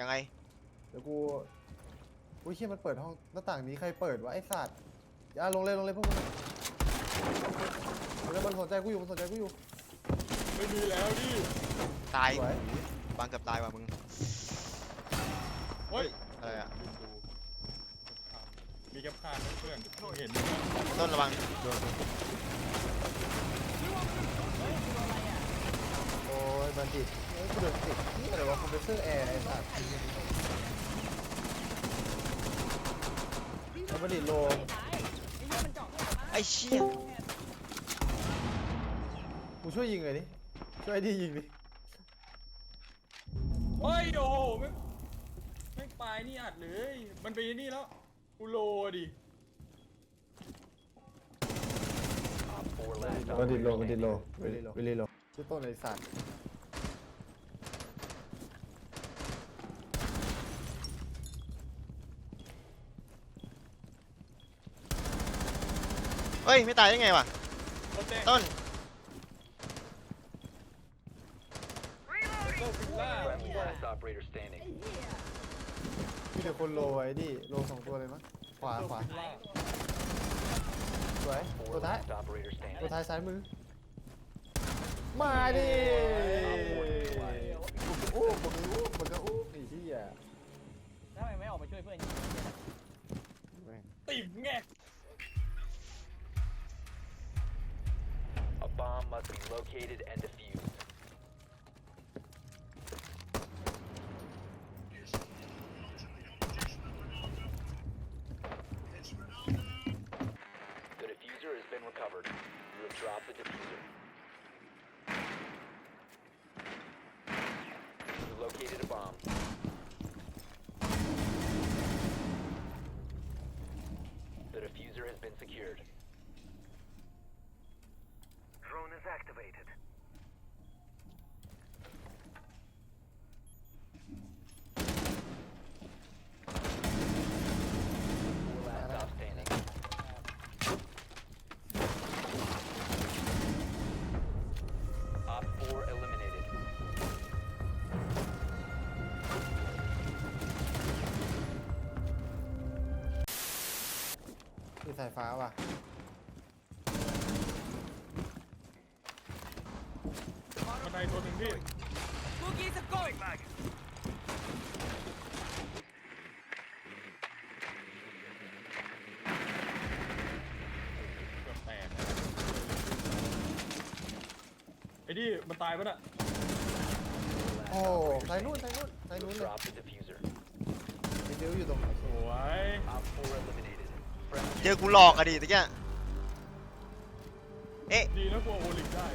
ยังไง เดี๋ยวกู อุ้ยเชี่ยมันเปิดห้องหน้าต่างนี้ใครเปิดวะไอ้สัตว์อย่าลงเลยลงเลยพวกมึงเดี๋ยวมันสนใจกูอยู่มันสนใจกูอยู่ไม่มีแล้วดิตายสวยบางเกือบตายว่ะมึง เฮ้ยอะไรอะ มีแคปคาร์ดเพื่อนมึงเห็นต้นระวังโอ้ ยบัณฑิตเอ้ยกูเดือดติดนี่อะไรวะคอมเพรสเซอร์แอร์ไอ้สัตว์ไอ้บัณฑิตโลไอ้เชี่ยกูช่วยยิงเลยดิช่วยไอ้ดียิงดิเฮ้ยโอ้โหไม่ไม่ปลายนี่อัดเลย มันไปนี่แล้วกูโลดิบัณฑิตโลบัณฑิตโลวิลลี่โลวิลลี่โล ชื่อต้นไอ้สัต ฮ้ย ไม่ตายได้ไงวะโคตรเต้ต้นโคตรฟิลล่า Friendly last operator standing. มีแต่คนโลไอ้ดิโลสองตัวเลยมั้งขวาขวาสวย Four ตัวท้าย last operator ตัว standing. ท้ายซ้ายมือ มาดิอู้บึงอู้บึงก็อู้ไอ้เหี้ยทำไมไม่ออกมาช่วยเพื่อนยิงติ่มไง must be located and defused. The diffuser has been recovered. You have dropped the diffuser. You located a bomb. The diffuser has been secured. ายฟ้าว่ะ บันไดตัวหนึ่งพี่เกือบแตกไอ้ดิมันตายปะน่ะโอ้สายนู้นสายนู้นสาย You นู้น have เลย dropped the diffuser. ไอ้เดียวอยู่ตรงสวย Op 4 eliminated. เจอกูหลอกอะดิตะเกียเอ๊ะ ดีนะกลัวโอลิมได้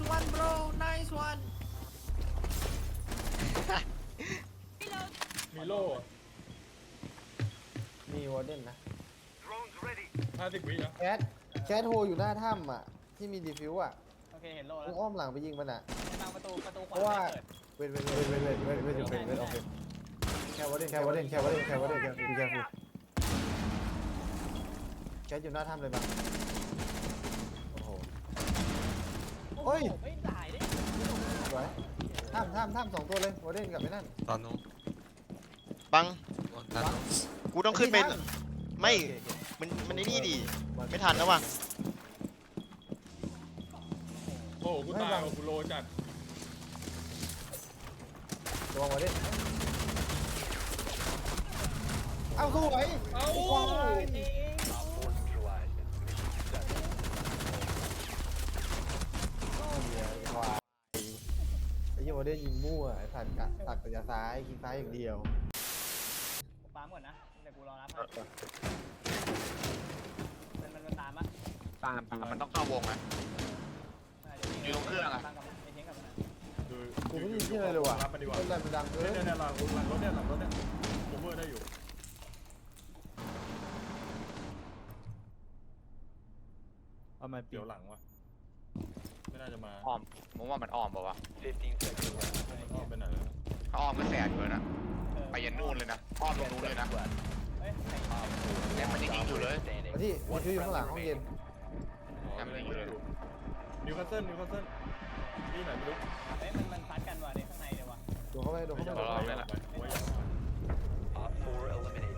nice one bro nice one มีโล่มีวอร์เดนนะ Drones ready. ห้าสิบวินะแคทแคทโฮอยู่หน้าถ้ำอะ ที่มีดีฟิวอะโอเค เห็นโลมึแล้วงอ้อมหลังไปยิงมันอะ ทางประตูประตูขเพวาราะว่าไม่เปิดเว้นเว้นเว้นเว้นเว้นเว้นเว้นเว้นเว้นเว้นแค่วอร์เดนแค่วอร์เดนแค่วอร์เดนแค่วอร์เดนแค่ดูแค่ฟูแคทอยู่หน้าถ้ำเลยมั้งโอ้โหเฮ้ย โอ้โหไม่ตายได้สวยถ้ำถ้ำถ้ำสองตัวเลยวอร์เดนกับไอ้นั่นตอนนู้นบังตอนนั้นกูต้องขึ้นไปอ้ที่ถ้ำไม่ โอเคโอเคมันมันไอ้นี่ดิ ไม่ทันแล้วว่ะ โอ้โหกูตายว่ะกูโลจัดระวังวอร์เดนเอาสวย เอ้า Op 4 neutralized. Mission successful. เหี้ยควาย ไอ้ยี่วอร์เดนยิงมั่วไอ้สัตว์กะตักแต่จะซ้ายยิงซ้ายอย่างเดียวปั๊มก่อนนะเดี๋ยวกูรอรับให้มันมันมันตามอะตามตามมันต้องเข้าวงอะเดี๋วอยู่ตรงเครื่องอะ ตามกับไอ้เทงกับมันอะคือกูไม่ได้ยินที่อะไรเลยว่ะรับมันดีกว่าเป็นอะไรมันดังเกิเฮ้ยนเนี่ยเนี่ยหลังหลังรถเนี่ยหลังรถเนี่ยโอเวอร์ได้อยู่ เอามาปิเดี๋ดยวหลังวะไม่ น่าจะมาอ้อมผมว่ามันอ้อมเปล่าวะ15 seconds left. อ้อมไปไหนแล้วถ้าอ้อมก็แสบอยู่นะไปยันนู่นเลยนะอ้อมลงนู่นเลยนะแต่มันยังยิงอยู่เลย Standing. มาที่มีคิวอยู่ข้างหลังห้องเย็นอ๋อยังไม่ได้ยิงเลย นิวคาสเซิลนิวคาสเซิลที่ไหนไม่รู้เอ้ยมันมันพัดกันว่ะในข้างในเลยว่ะโดดเข้าไปโดดเข้าไปรอไม่ละไว้ยัง Op 4 eliminated.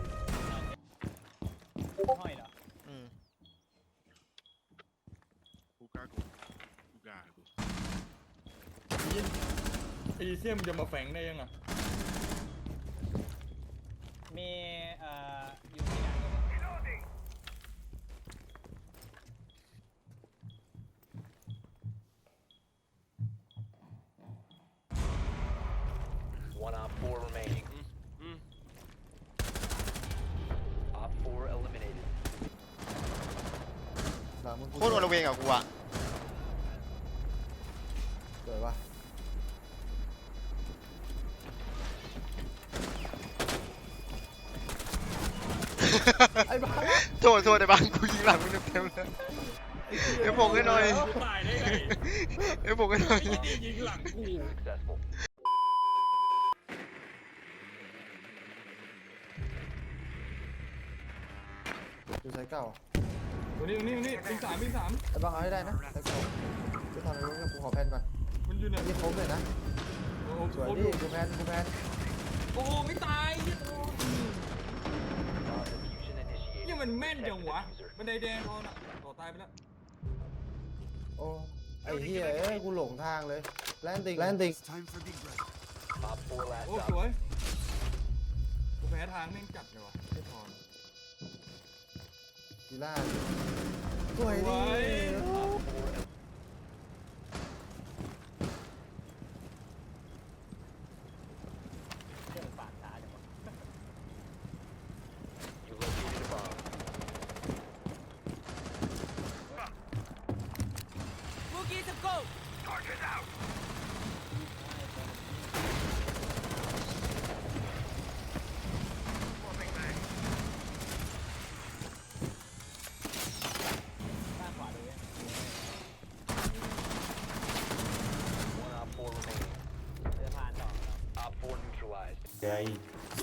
ห้อยเหรออืม ยิน ไอเซียมจะมาแฝงได้ยังอะมีเอ่ออยู่ที่ไหน Reloading. One Op 4 remaining. Op 4 eliminated. หลังมึงโคตรโอละเวงกับกูอะ ไอ้บ้าโทษโทษไอ้บังกูยิงหลังมึงเต็มๆเลยเอฟโฟกให้หน่อยกูตายได้ไงเอฟโฟกให้หน่อยไอ้นี่ยิงหลังกู Successful. ดูไซส์เก่าตรงนี้ตรงนี้ตรงนี้วิ่งสามวิ่งสามไอ้บางเอาให้ได้นะไซส์เก่าไม่ทำอะไรกูขอแพนก่อนมันอยู่ไหนยี่ครบเลยนะโอ้โหสวยโอ้ดิโหดูแพนดูแพนโอ้โหไม่ตายเหี้ยโอ้ มันแม่นจังวะมันไดแดงพอน่ะต่อตายไปแล้วโอ้ไอ้เหี้ยเอ้กูหลงทางเลยแลนดิ้งแลนดิ้งโอ้สวยกูแพ้ทางแม่งจัดเลยวะไม่พอกีฬาสวยดี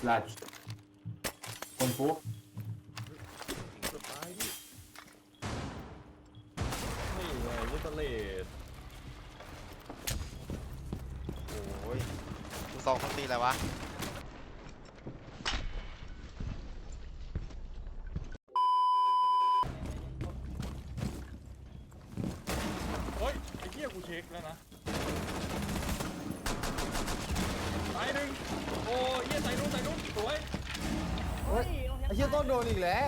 หลัดปมปุ๊ท้ายพี่นี่ไงยิงตโอ้ยลูกสองต้องตีอะไรวะ เฮ้ยไอ้เหี้ยกูเช็คแล้วนะตายหนึ่งโอ้เหี้ยใส่นู้นใส่นู้นสวย เฮ้ยไอ้เหี้ยต้นโดนอีกแล้ว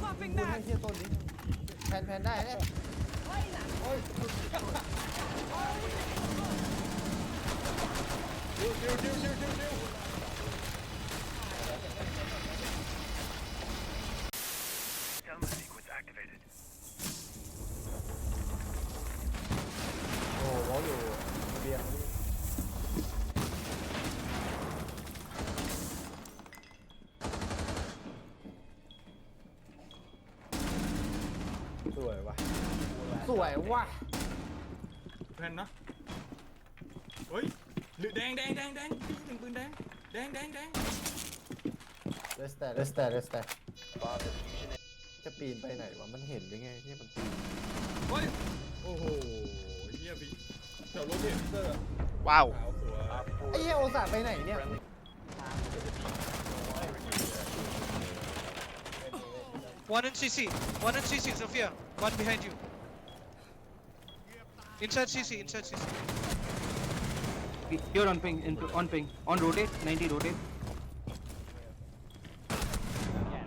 คุณให้เหี้ยต้นนี้แพนแพนได้เนี่ยโอ้ยชิวชิวชิวชิวชิวชิว Stealth sequence activated. โอ้โหอยู่ระเบียง สวยว่ะสวยว่ะแพนนะเฮ้ยหรือแดงแดงแดงแดงพี่หนึ่งปืนแดงแดงแดงแดงเลสแต่เลสแต่เลสแต่ Bomb diffusion จะปีนไปไหนวะมันเห็นหรือไงเนี่ยมันปีนเฮ้ยโอ้โหเหี้ยพี่แถวรถเทนเตอร์ว้าว ขาวสวย Op 4ไอ้เหี้ยโอซาไปไหนเนี่ย One in CC. One in CC, Sophia. One behind you. Inside CC, inside CC. Here on ping, in, on ping. On rotate, 90 rotate.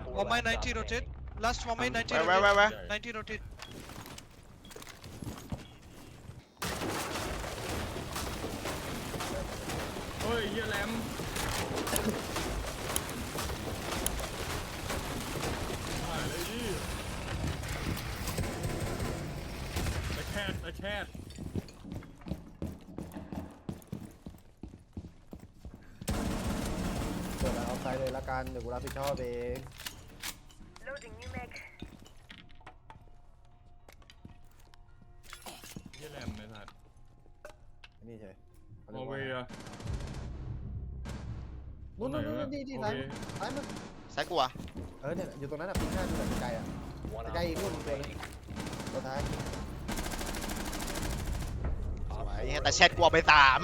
One by 90 rotate. Last one by 90 where, rotate. Where, where, where? 90 rotate. Ôi, here lamb. เชษเปิดเอาไซด์เลยละกัน เดี๋ยวกูรับผิดชอบเองยี่แรมเลมสัตพันนี่เฉยขาโอเวยอะนู่นนู่นนี่ที่ไหนไหนมันซายกูอะเออเนี่ยอยู่ตรงนั้นอะพี่น่าดูแบบไกลอะ One กอีกนู่นตัวนึงตัวท้าย สวยแต่แชทกูเอาไปสาม